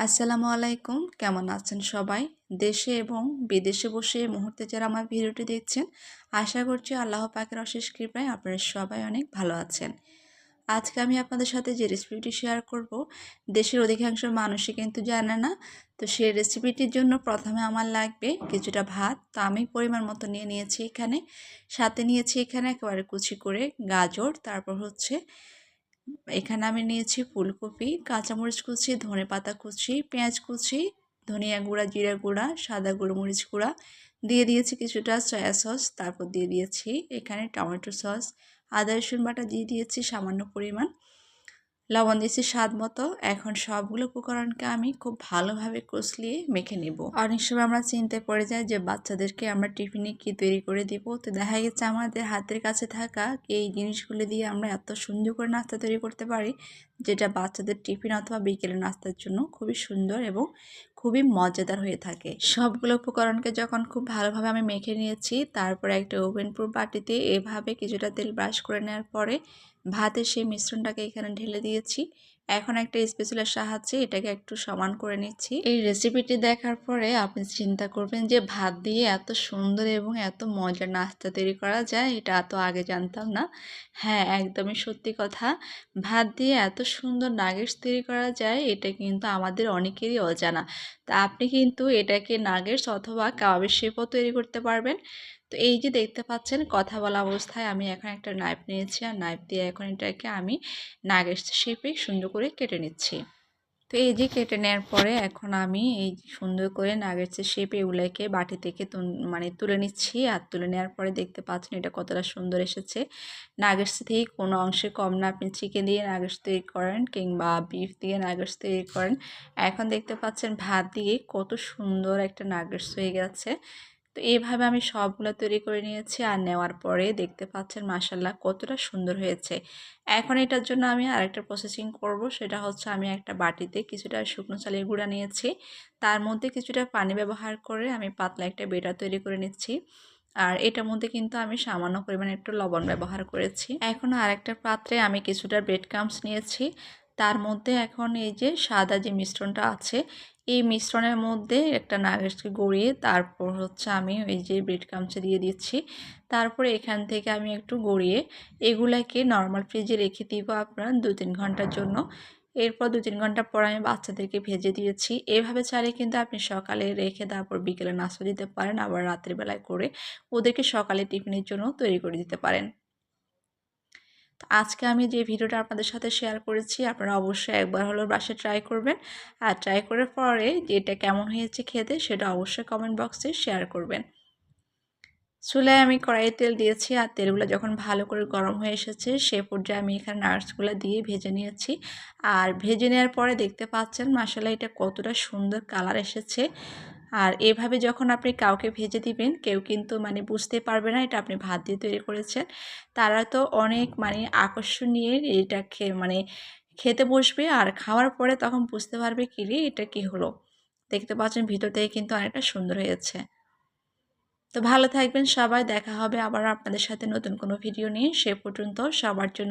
আসসালামু আলাইকুম। কেমন আছেন সবাই? দেশে এবং বিদেশে বসে মুহূর্তে যারা আমার ভিডিওটি দেখছেন, আশা করছি আল্লাহ পাকের অশেষ কৃপায় আপনারা সবাই অনেক ভালো আছেন। আজকে আমি আপনাদের সাথে যে রেসিপিটি শেয়ার করব, দেশের অধিকাংশ মানুষই কিন্তু জানে না। তো সেই রেসিপিটির জন্য প্রথমে আমার লাগবে কিছুটা ভাত। তো আমি পরিমাণ মতো নিয়ে নিয়েছি এখানে। সাথে নিয়েছি এখানে একেবারে কুচি করে গাজর। তারপর হচ্ছে এখানে আমি নিয়েছি ফুলকপি, কাঁচামরিচ কুচি, ধনে পাতা কুচি, পেঁয়াজ কুচি, ধনিয়া গুঁড়া, জিরা গুঁড়া, সাদা গোলমরিচ গুঁড়া। দিয়ে দিয়েছি কিছুটা সয়া সস তারপর দিয়ে দিয়েছি এখানে টমেটো সস আদা রসুন বাটা দিয়ে দিয়েছি সামান্য পরিমাণ। লবণ দিয়েছি স্বাদ মতো। এখন সবগুলো উপকরণকে আমি খুব ভালোভাবে কষলিয়ে মেখে নেব। অনেক সময় আমরা চিনতে পড়ে যাই যে বাচ্চাদেরকে আমরা টিফিনে কি তৈরি করে দিব। তো দেখা গেছে আমাদের হাতের কাছে থাকা এই জিনিসগুলো দিয়ে আমরা এত সুন্দর করে নাস্তা তৈরি করতে পারি যেটা বাচ্চাদের টিফিন অথবা বিকেলে নাস্তার জন্য খুবই সুন্দর এবং খুবই মজাদার হয়ে থাকে। সবগুলো উপকরণকে যখন খুব ভালোভাবে আমি মেখে নিয়েছি, তারপরে একটা ওভেনপুর বাটিতে এভাবে কিছুটা তেল ব্রাশ করে নেওয়ার পরে ভাতের সেই মিশ্রণটাকে এখানে ঢেলে দিয়েছি। এখন একটা স্পেশালের সাহায্যে এটাকে একটু সমান করে নিচ্ছি। এই রেসিপিটি দেখার পরে আপনি চিন্তা করবেন যে, ভাত দিয়ে এত সুন্দর এবং এত মজার নাস্তা তৈরি করা যায়, এটা এত আগে জানতাম না। হ্যাঁ একদমই সত্যি কথা। ভাত দিয়ে এত সুন্দর নাগেটস তৈরি করা যায়, এটা কিন্তু আমাদের অনেকেরই অজানা। তা আপনি কিন্তু এটাকে নাগেটস অথবা কাবাবের শেপও তৈরি করতে পারবেন। তো এই যে দেখতে পাচ্ছেন কথা বলা অবস্থায় আমি এখন একটা নাইফ নিয়েছি। আর নাইফ দিয়ে এখন এটাকে আমি নাগের শেপে সুন্দর করে কেটে নিচ্ছি। তো এই যে কেটে নেওয়ার পরে এখন আমি এই সুন্দর করে নাগেটসের শেপ এগুলোকে বাটি থেকে মানে তুলে নিচ্ছি। আর তুলে নেওয়ার পরে দেখতে পাচ্ছেন এটা কতটা সুন্দর এসেছে। নাগেটস থেকে কোনো অংশে কম না আপনি চিকেন দিয়ে নাগেটস তৈরি করেন কিংবা বিফ দিয়ে নাগেটস তৈরি করেন। এখন দেখতে পাচ্ছেন ভাত দিয়ে কত সুন্দর একটা নাগেটস হয়ে গেছে। তো এইভাবে আমি সবগুলো তৈরি করে নিয়েছি আর নেওয়ার পরে দেখতে পাচ্ছেন মাসাল্লাহ কতটা সুন্দর হয়েছে। এখন এটার জন্য আমি আরেকটা প্রসেসিং করব, সেটা হচ্ছে আমি একটা বাটিতে কিছুটা শুকনো চালের গুঁড়া নিয়েছি। তার মধ্যে কিছুটা পানি ব্যবহার করে আমি পাতলা একটা বেটার তৈরি করে নিচ্ছি। আর এটার মধ্যে কিন্তু আমি সামান্য পরিমাণে একটু লবণ ব্যবহার করেছি। এখন আরেকটা পাত্রে আমি কিছুটা ব্রেড ক্রামস নিয়েছি। তার মধ্যে এখন এই যে সাদা যে মিশ্রণটা আছে এই মিশ্রণের মধ্যে একটা নাগেটসকে গড়িয়ে তারপর হচ্ছে আমি ওই যে ব্রেড কামচে দিয়ে দিচ্ছি। তারপরে এখান থেকে আমি একটু গড়িয়ে এগুলাকে নর্মাল ফ্রিজে রেখে দিব আপনার দু তিন ঘণ্টার জন্য। এরপর দু তিন ঘণ্টা পর আমি বাচ্চাদেরকে ভেজে দিয়েছি। এভাবে চাইলে কিন্তু আপনি সকালে রেখে তারপর বিকেলে নাস্তা দিতে পারেন, আবার রাত্রিবেলায় করে ওদেরকে সকালে টিফিনের জন্য তৈরি করে দিতে পারেন। আজকে আমি যে ভিডিওটা আপনাদের সাথে শেয়ার করেছি, আপনারা অবশ্যই একবার হলো বাসে ট্রাই করবেন। আর ট্রাই করার পরে যে এটা কেমন হয়েছে খেতে, সেটা অবশ্যই কমেন্ট বক্সে শেয়ার করবেন। চুলায় আমি কড়াইয়ে তেল দিয়েছি, আর তেলগুলো যখন ভালো করে গরম হয়ে এসেছে, সে পর্যায়ে আমি এখানে নার্সগুলো দিয়ে ভেজে নিয়েছি। আর ভেজে নেওয়ার পরে দেখতে পাচ্ছেন মশলা এটা কতটা সুন্দর কালার এসেছে। আর এভাবে যখন আপনি কাউকে ভেজে দিবেন, কেউ কিন্তু মানে বুঝতে পারবে না এটা আপনি ভাত দিয়ে তৈরি করেছেন। তারা তো অনেক মানে আকর্ষণ নিয়ে এটা খেয়ে মানে খেতে বসবে আর খাওয়ার পরে তখন বুঝতে পারবে কি রে এটা কি হলো। দেখতে পাচ্ছেন ভিতর থেকে কিন্তু অনেকটা সুন্দর হয়েছে। তো ভালো থাকবেন সবাই, দেখা হবে আবার আপনাদের সাথে নতুন কোনো ভিডিও নিয়ে। সে পর্যন্ত সবার জন্য